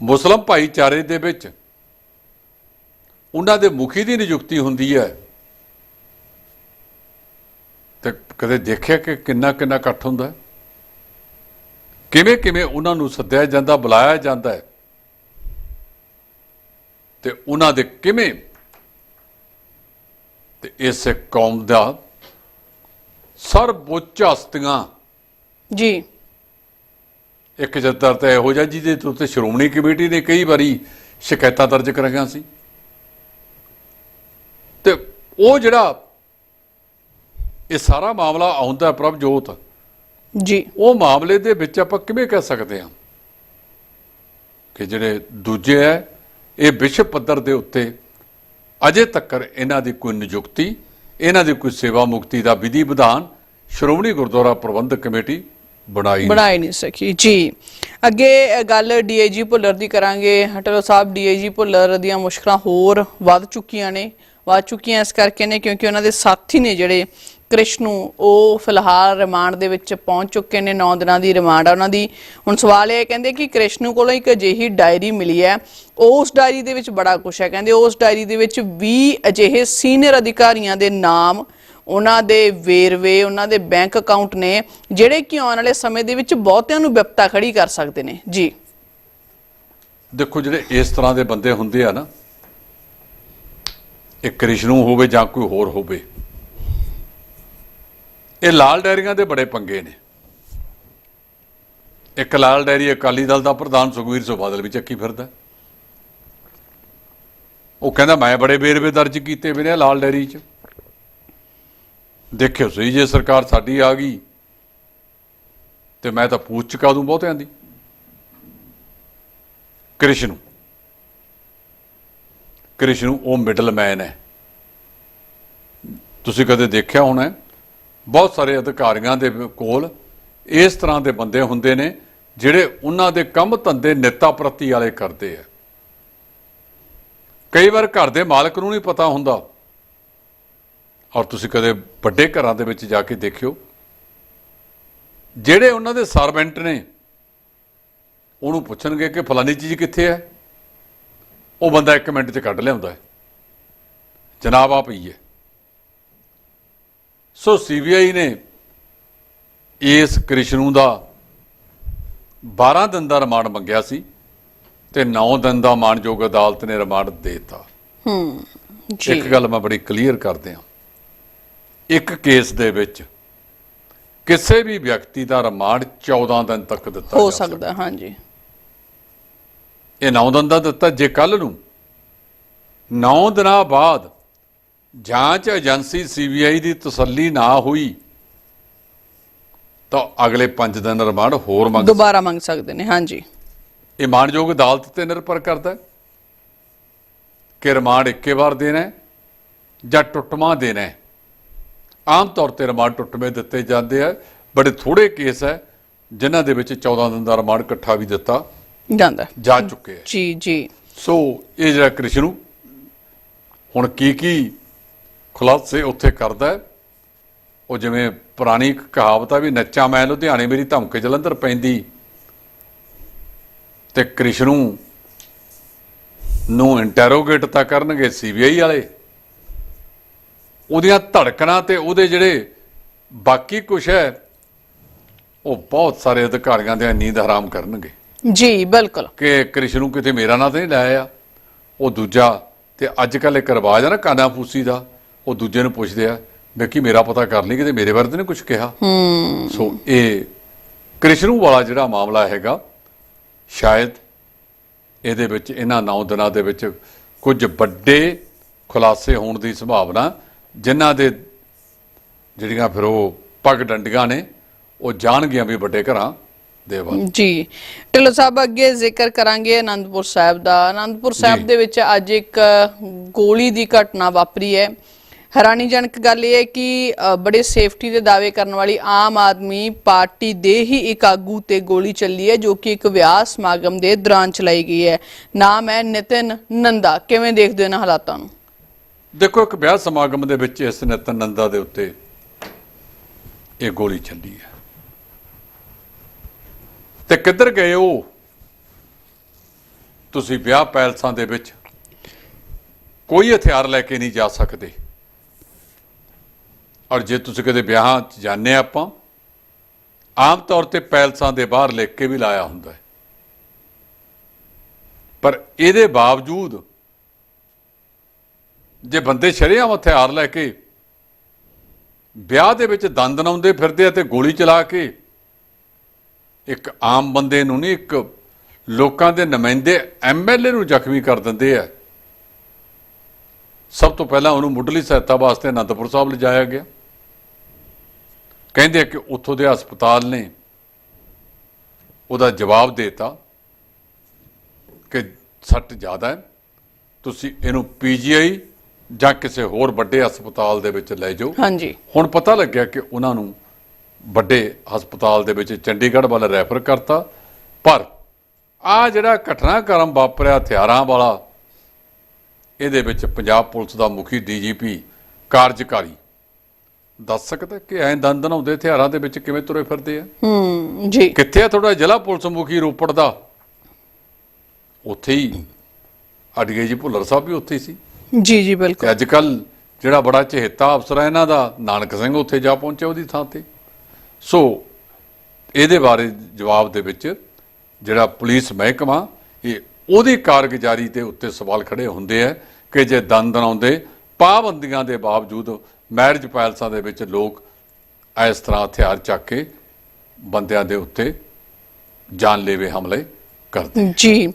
ਮੁਸਲਮ ਭਾਈਚਾਰੇ ਦੇ ਵਿੱਚ ਉਹਨਾਂ ਦੇ ਮੁਖੀ ਦੀ ਨਿਯੁਕਤੀ ਹੁੰਦੀ ਹੈ ਤੇ ਕਦੇ ਦੇਖਿਆ ਕਿ ਕਿੰਨਾ ਕਿੰਨਾ ਇਕੱਠ ਹੁੰਦਾ ਹੈ? ਕਿਵੇਂ ਕਿਵੇਂ ਉਹਨਾਂ ਨੂੰ ਸੱਦਿਆ ਜਾਂਦਾ ਬੁਲਾਇਆ ਜਾਂਦਾ ਹੈ ਤੇ ਉਹਨਾਂ ਦੇ ਕਿਵੇਂ ਤੇ ਇਸ ਕੌਮ ਦਾ ਸਰਵਉੱਚ ਹਸਤੀਆਂ ਜੀ। ਇੱਕ ਜੱਦਰ ਤਾਂ ਇਹੋ ਜਿਹਾ ਜਿਹਦੇ ਤੋਂ ਤੇ ਸ਼੍ਰੋਮਣੀ ਕਮੇਟੀ ਨੇ ਕਈ ਵਾਰੀ ਸ਼ਿਕਾਇਤਾਂ ਦਰਜ ਕਰਾਈਆਂ ਸੀ। ਤੇ ਉਹ ਜਿਹੜਾ ਇਹ ਸਾਰਾ ਮਾਮਲਾ ਆਉਂਦਾ ਪ੍ਰਭਜੋਤ ਜੀ। ਉਹ ਮਾਮਲੇ ਦੇ ਵਿੱਚ ਆਪਾਂ ਕਿਵੇਂ ਕਹਿ ਸਕਦੇ ਹਾਂ ਕਿ ਜਿਹੜੇ ਦੂਜੇ ਹੈ ਇਹ ਵਿਸ਼ਵ ਪੱਧਰ ਦੇ ਉੱਤੇ ਅਜੇ ਤੱਕਰ ਇਹਨਾਂ ਦੀ ਕੋਈ ਨਿਯੁਕਤੀ ਇਹਨਾਂ ਦੀ ਕੋਈ ਸੇਵਾ ਮੁਕਤੀ ਦਾ ਵਿਧੀ ਵਿਧਾਨ ਸ਼੍ਰੋਮਣੀ ਗੁਰਦੁਆਰਾ ਪ੍ਰਬੰਧਕ ਕਮੇਟੀ ਬਣਾਈ। ਬਣਾਈ ਨਹੀਂ ਸਕੀ। ਜੀ। ਅੱਗੇ ਗੱਲ ਡੀਆਈਜੀ ਭੁੱਲਰ ਦੀ ਕਰਾਂਗੇ। ਹਟਲੋ ਸਾਹਿਬ ਡੀਆਈਜੀ ਭੁੱਲਰ ਦੀਆਂ ਮੁਸ਼ਕਲਾਂ ਹੋਰ ਵੱਧ ਚੁੱਕੀਆਂ ਨੇ ਵੱਧ ਚੁੱਕੀਆਂ ਇਸ ਕਰਕੇ ਨੇ ਕਿਉਂਕਿ ਉਹਨਾਂ ਦੇ ਸਾਥੀ ਨੇ ਜਿਹੜੇ ਕ੍ਰਿਸ਼ਨੂ, ਉਹ ਫਿਲਹਾਲ ਰਿਮਾਂਡ ਦੇ ਵਿੱਚ ਪਹੁੰਚ ਚੁੱਕੇ ਨੇ 9 ਦਿਨਾਂ ਦੀ ਰਿਮਾਂਡ ਆ ਉਹਨਾਂ ਦੀ। ਹੁਣ ਸਵਾਲ ਇਹ ਕਹਿੰਦੇ ਕਿ ਕ੍ਰਿਸ਼ਨੂ ਕੋਲੋਂ ਇੱਕ ਅਜਿਹੀ ਡਾਇਰੀ ਮਿਲੀ ਹੈ, ਉਸ ਡਾਇਰੀ ਦੇ ਵਿੱਚ ਬੜਾ ਕੁਝ ਹੈ, ਕਹਿੰਦੇ ਉਸ ਡਾਇਰੀ ਦੇ ਵਿੱਚ 20 ਅਜਿਹੇ ਸੀਨੀਅਰ ਅਧਿਕਾਰੀਆਂ ਦੇ ਨਾਮ, ਉਹਨਾਂ ਦੇ ਵੇਰਵੇ, ਉਹਨਾਂ ਦੇ ਬੈਂਕ ਅਕਾਊਂਟ ਨੇ, ਜਿਹੜੇ ਕਿ ਆਉਣ ਵਾਲੇ ਸਮੇਂ ਦੇ ਵਿੱਚ ਬਹੁਤਿਆਂ ਨੂੰ ਵਿਪਤਾ ਖੜੀ ਕਰ ਸਕਦੇ ਨੇ। ਜੀ। ਦੇਖੋ, ਜਿਹੜੇ ਇਸ ਤਰ੍ਹਾਂ ਦੇ ਬੰਦੇ ਹੁੰਦੇ ਆ ਨਾ, ਇਹ ਕ੍ਰਿਸ਼ਨੂ ਹੋਵੇ ਜਾਂ ਕੋਈ ਹੋਰ ਹੋਵੇ ਇਹ ਲਾਲ ਡੈਰੀਆਂ ਦੇ ਬੜੇ ਪੰਗੇ ਨੇ। ਇੱਕ ਲਾਲ ਡੈਰੀ ਅਕਾਲੀ ਦਲ ਦਾ ਪ੍ਰਧਾਨ ਸੁਖਵੀਰ ਸਿੰਘ ਬਾਦਲ ਵੀ ਚੱਕੀ ਫਿਰਦਾ। ਉਹ ਕਹਿੰਦਾ, ਮੈਂ ਬੜੇ ਵੇਰਵੇ ਦਰਜ ਕੀਤੇ ਵੀ ਨੇ ਲਾਲ ਡੈਰੀ 'ਚ। ਦੇਖਿਓ ਸਹੀ, ਜੇ ਸਰਕਾਰ ਸਾਡੀ ਆ ਗਈ, ਤੇ ਮੈਂ ਤਾਂ ਪੂਛ ਚੁਕਾ ਦੂੰ ਬਹੁਤਿਆਂ ਦੀ। ਕ੍ਰਿਸ਼ਨ। ਕ੍ਰਿਸ਼ਨ, ਉਹ ਮਿਡਲਮੈਨ ਹੈ। ਤੁਸੀਂ ਕਦੇ ਦੇਖਿਆ ਹੋਣਾ ਬਹੁਤ ਸਾਰੇ ਅਧਿਕਾਰੀਆਂ ਦੇ ਕੋਲ ਇਸ ਤਰ੍ਹਾਂ ਦੇ ਬੰਦੇ ਹੁੰਦੇ ਨੇ, ਜਿਹੜੇ ਉਹਨਾਂ ਦੇ ਕੰਮ ਧੰਦੇ ਨੇਤਾ ਪ੍ਰਤੀ ਵਾਲੇ ਕਰਦੇ ਆ। ਕਈ ਵਾਰ ਘਰ ਦੇ ਮਾਲਕ ਨੂੰ ਨਹੀਂ ਪਤਾ ਹੁੰਦਾ। ਔਰ ਤੁਸੀਂ ਕਦੇ ਵੱਡੇ ਘਰਾਂ ਦੇ ਵਿੱਚ ਜਾ ਕੇ ਦੇਖਿਓ, ਜਿਹੜੇ ਉਹਨਾਂ ਦੇ ਸਰਵੈਂਟ ਨੇ, ਉਹਨੂੰ ਪੁੱਛਣਗੇ ਕਿ ਫਲਾਨੀ ਚੀਜ਼ ਕਿੱਥੇ ਹੈ? ਉਹ ਬੰਦਾ ਇੱਕ ਮਿੰਟ 'ਚ ਕੱਢ ਲਿਆਉਂਦਾ ਹੈ। ਜਨਾਬ ਆ ਪਈ ਹੈ। ਸੋ ਸੀਬੀਆਈ ਨੇ ਇਸ ਕ੍ਰਿਸ਼ਨੂ ਦਾ 12 ਦਿਨ ਦਾ ਰਿਮਾਂਡ ਮੰਗਿਆ ਸੀ ਤੇ 9 ਦਿਨ ਦਾ ਮਾਨਯੋਗ ਅਦਾਲਤ ਨੇ ਰਿਮਾਂਡ ਦੇ ਦਿੱਤਾ। ਜੀ। ਇੱਕ ਗੱਲ ਮੈਂ ਬੜੀ ਕਲੀਅਰ ਕਰ ਦਿਆਂ ਇੱਕ ਕੇਸ ਦੇ ਵਿੱਚ ਕਿਸੇ ਵੀ ਵਿਅਕਤੀ ਦਾ ਰਿਮਾਂਡ 14 ਦਿਨ ਤੱਕ ਦਿੱਤਾ ਹੋ ਸਕਦਾ। ਹਾਂਜੀ। ਇਹ 9 ਦਿਨ ਦਾ ਦਿੱਤਾ ਜੇ ਕੱਲ ਨੂੰ 9 ਦਿਨਾਂ ਬਾਅਦ ਜਾਂਚ ਏਜੰਸੀ ਸੀਬੀਆਈ ਦੀ ਤਸੱਲੀ ਨਾ ਹੋਈ ਤਾਂ ਅਗਲੇ 5 ਦਿਨ ਰਿਮਾਂਡ ਹੋਰ ਮੰਗ ਦੁਬਾਰਾ ਮੰਗ ਸਕਦੇ ਨੇ ਹਾਂਜੀ। ਇਹ ਮਾਨਯੋਗ ਅਦਾਲਤ ਤੇ ਨਿਰਭਰ ਕਰਦਾ ਹੈ ਕਿ ਰਿਮਾਂਡ ਇੱਕੇ ਵਾਰ ਦੇਣਾ ਹੈ ਜਾਂ ਟੁੱਟਵਾਂ ਦੇਣਾ ਹੈ। ਆਮ ਤੌਰ ਤੇ ਰਿਮਾਂਡ ਟੁੱਟਵੇਂ ਦਿੱਤੇ ਜਾਂਦੇ ਆ ਬੜੇ ਥੋੜੇ ਕੇਸ ਹੈ ਜਿਨ੍ਹਾਂ ਦੇ ਵਿੱਚ 14 ਦਿਨ ਦਾ ਰਿਮਾਂਡ ਇਕੱਠਾ ਵੀ ਦਿੱਤਾ ਜਾਂਦਾ। ਜਾ ਚੁੱਕੇ ਹੈ। ਜੀ ਜੀ। ਸੋ ਇਹ ਜਿਹੜਾ ਕ੍ਰਿਸ਼ਨੂ ਹੁਣ ਕੀ ਕੀ ਖੁਲਾਸੇ ਉੱਥੇ ਕਰਦਾ ਹੈ। ਉਹ ਜਿਵੇਂ ਪੁਰਾਣੀ ਕਹਾਵਤ ਆ ਵੀ ਨੱਚਾ ਮੈਂ ਲੁਧਿਆਣੇ ਮੇਰੀ ਧਮਕ ਜਲੰਧਰ ਪੈਂਦੀ। ਤੇ ਕ੍ਰਿਸ਼ਨੂ ਨੂੰ ਇੰਟਰੋਗੇਟ ਤਾਂ ਕਰਨਗੇ ਸੀਬੀਆਈ ਵਾਲੇ। ਉਹਦੀਆਂ ਧੜਕਣਾਂ ਤੇ ਉਹਦੇ ਜਿਹੜੇ ਬਾਕੀ ਕੁਛ ਹੈ ਉਹ ਬਹੁਤ ਸਾਰੇ ਅਧਿਕਾਰੀਆਂ ਦੇ ਨੀਂਦ ਹਰਾਮ ਕਰਨਗੇ। ਜੀ ਬਿਲਕੁਲ। ਕਿ ਕ੍ਰਿਸ਼ਨ ਕਿਤੇ ਮੇਰਾ ਨਾਂ ਤਾਂ ਨਹੀਂ ਲਾਇਆ ਉਹ ਦੂਜਾ ਤੇ ਅੱਜ ਕੱਲ ਇੱਕ ਰਿਵਾਜ ਆ ਨਾ ਕਾਨਾ ਫੂਸੀ ਦਾ। ਉਹ ਦੂਜੇ ਨੂੰ ਪੁੱਛਦੇ ਆ ਵੀ ਕੀ ਮੇਰਾ ਪਤਾ ਕਰ ਲਈ ਕਿਤੇ ਮੇਰੇ ਬਾਰੇ ਤਾਂ ਨਹੀਂ ਕੁਝ ਕਿਹਾ? ਹੂੰ। ਸੋ ਇਹ ਕ੍ਰਿਸ਼ਨੂ ਵਾਲਾ ਜਿਹੜਾ ਮਾਮਲਾ ਹੈਗਾ ਸ਼ਾਇਦ ਇਹਦੇ ਵਿੱਚ ਇਹਨਾਂ ਨੌ ਦਿਨਾਂ ਦੇ ਵਿੱਚ ਕੁਝ ਵੱਡੇ ਖੁਲਾਸੇ ਹੋਣ ਦੀ ਸੰਭਾਵਨਾ ਜਿਨ੍ਹਾਂ ਦੇ ਜਿਹੜੀਆਂ ਫਿਰ ਉਹ ਪੱਗ ਡੰਡੀਆਂ ਨੇ ਉਹ ਜਾਣਗੀਆਂ ਵੀ ਵੱਡੇ ਘਰਾਂ ਦੇ ਵੱਲ। ਜੀ। ਢਿੱਲੋਂ ਸਾਹਿਬ ਅੱਗੇ ਜ਼ਿਕਰ ਕਰਾਂਗੇ ਆਨੰਦਪੁਰ ਸਾਹਿਬ ਦਾ। ਆਨੰਦਪੁਰ ਸਾਹਿਬ। ਦੇ ਵਿੱਚ ਅੱਜ ਇੱਕ ਗੋਲੀ ਦੀ ਘਟਨਾ ਵਾਪਰੀ ਹੈ। ਹੈਰਾਨੀਜਨਕ ਗੱਲ ਇਹ ਹੈ ਕਿ ਬੜੇ ਸੇਫਟੀ ਦੇ ਦਾਅਵੇ ਕਰਨ ਵਾਲੀ ਆਮ ਆਦਮੀ ਪਾਰਟੀ ਦੇ ਹੀ ਇੱਕ ਆਗੂ ਤੇ ਗੋਲੀ ਚੱਲੀ ਹੈ, ਜੋ ਕਿ ਇੱਕ ਵਿਆਹ ਸਮਾਗਮ ਦੇ ਦੌਰਾਨ ਚਲਾਈ ਗਈ ਹੈ। ਨਾਮ ਹੈ ਨਿਤਿਨ ਨੰਦਾ। ਕਿਵੇਂ ਦੇਖਦੇ ਹੋ ਇਹਨਾਂ ਹਾਲਾਤਾਂ ਨੂੰ? ਦੇਖੋ, ਇੱਕ ਵਿਆਹ ਸਮਾਗਮ ਦੇ ਵਿੱਚ ਇਸ ਨਿਤਿਨ ਨੰਦਾ ਦੇ ਉੱਤੇ ਇਹ ਗੋਲੀ ਚੱਲੀ ਹੈ। ਤੇ ਕਿੱਧਰ ਗਏ ਹੋ ਤੁਸੀਂ ਵਿਆਹ ਪੈਲਸਾਂ ਦੇ ਵਿੱਚ ਕੋਈ ਹਥਿਆਰ ਲੈ ਕੇ ਨਹੀਂ ਜਾ ਸਕਦੇ। ਔਰ ਜੇ ਤੁਸੀਂ ਕਦੇ ਵਿਆਹਾਂ 'ਚ ਜਾਂਦੇ ਆ ਆਪਾਂ, ਆਮ ਤੌਰ ਤੇ ਪੈਲਸਾਂ ਦੇ ਬਾਹਰ ਲਿਖ ਕੇ ਵੀ ਲਾਇਆ ਹੁੰਦਾ ਹੈ। ਪਰ ਇਹਦੇ ਬਾਵਜੂਦ ਜੇ ਬੰਦੇ ਸ਼ਰੇਆਮ ਹਥਿਆਰ ਲੈ ਕੇ ਵਿਆਹ ਦੇ ਵਿੱਚ ਦੰਦ ਨਾਉਂਦੇ ਫਿਰਦੇ ਅਤੇ ਗੋਲੀ ਚਲਾ ਕੇ ਇੱਕ ਆਮ ਬੰਦੇ ਨੂੰ ਨਹੀਂ, ਇੱਕ ਲੋਕਾਂ ਦੇ ਨੁਮਾਇੰਦੇ ਐਮਐਲਏ ਨੂੰ ਜ਼ਖਮੀ ਕਰ ਦਿੰਦੇ ਆ। ਸਭ ਤੋਂ ਪਹਿਲਾਂ ਉਹਨੂੰ ਮੁੱਢਲੀ ਸਹਾਇਤਾ ਵਾਸਤੇ ਅਨੰਦਪੁਰ ਸਾਹਿਬ ਲਿਜਾਇਆ ਗਿਆ। ਕਹਿੰਦੇ ਕਿ ਉੱਥੋਂ ਦੇ ਹਸਪਤਾਲ ਨੇ ਉਹਦਾ ਜਵਾਬ ਦੇਤਾ ਕਿ ਸੱਟ ਜ਼ਿਆਦਾ ਹੈ ਤੁਸੀਂ ਇਹਨੂੰ ਪੀਜੀਆਈ ਜਾਂ ਕਿਸੇ ਹੋਰ ਵੱਡੇ ਹਸਪਤਾਲ ਦੇ ਵਿੱਚ ਲੈ ਜਾਓ। ਹਾਂਜੀ। ਹੁਣ ਪਤਾ ਲੱਗਿਆ ਕਿ ਉਹਨਾਂ ਨੂੰ ਵੱਡੇ ਹਸਪਤਾਲ ਦੇ ਵਿੱਚ ਚੰਡੀਗੜ੍ਹ ਵੱਲ ਰੈਫਰ ਕਰਤਾ ਪਰ ਆ ਜਿਹੜਾ ਘਟਨਾਕ੍ਰਮ ਵਾਪਰਿਆ ਹਥਿਆਰਾਂ ਵਾਲਾ ਇਹਦੇ ਵਿੱਚ ਪੰਜਾਬ ਪੁਲਿਸ ਦਾ ਮੁਖੀ ਡੀਜੀਪੀ ਕਾਰਜਕਾਰੀ ਦੱਸ ਸਕਦਾ ਕਿ ਐਂ ਦੰਦ ਨਾਉਂਦੇ ਹਥਿਆਰਾਂ ਦੇ ਵਿੱਚ ਕਿਵੇਂ ਤੁਰੇ ਫਿਰਦੇ ਆ? ਹੂੰ ਜੀ। ਕਿੱਥੇ ਆ ਤੁਹਾਡਾ ਜ਼ਿਲ੍ਹਾ ਪੁਲਿਸ ਮੁਖੀ ਰੋਪੜ ਦਾ? ਉੱਥੇ ਹੀ। ਅੜੀਏ ਜੀ ਭੁੱਲਰ ਸਾਹਿਬ ਵੀ ਉੱਥੇ ਹੀ ਸੀ। ਜੀ ਜੀ ਬਿਲਕੁਲ। ਤੇ ਅੱਜ ਕੱਲ ਜਿਹੜਾ ਬੜਾ ਚਹੇਤਾ ਅਫਸਰ ਹੈ ਇਹਨਾਂ ਦਾ ਨਾਨਕ ਸਿੰਘ ਉੱਥੇ ਜਾ ਪਹੁੰਚਿਆ ਉਹਦੀ ਥਾਂ ਤੇ। ਸੋ ਇਹਦੇ ਬਾਰੇ ਜਵਾਬ ਦੇ ਵਿੱਚ ਜਿਹੜਾ ਪੁਲਿਸ ਮਹਿਕਮਾ ਇਹ ਉਹਦੀ ਕਾਰਗੁਜ਼ਾਰੀ ਦੇ ਉੱਤੇ ਸਵਾਲ ਖੜੇ ਹੁੰਦੇ ਆ ਕਿ ਜੇ ਦੰਦ ਆਉਂਦੇ ਪਾਬੰਦੀਆਂ ਦੇ ਬਾਵਜੂਦ ਮੈਰਿਜ ਪੈਲਸਾਂ ਦੇ ਵਿੱਚ ਲੋਕ ਇਸ ਤਰ੍ਹਾਂ ਹਥਿਆਰ ਚੱਕ ਕੇ ਬੰਦਿਆਂ ਦੇ ਉੱਤੇ ਜਾਨਲੇਵੇ ਹਮਲੇ ਕਰਦੇ ਜੀ।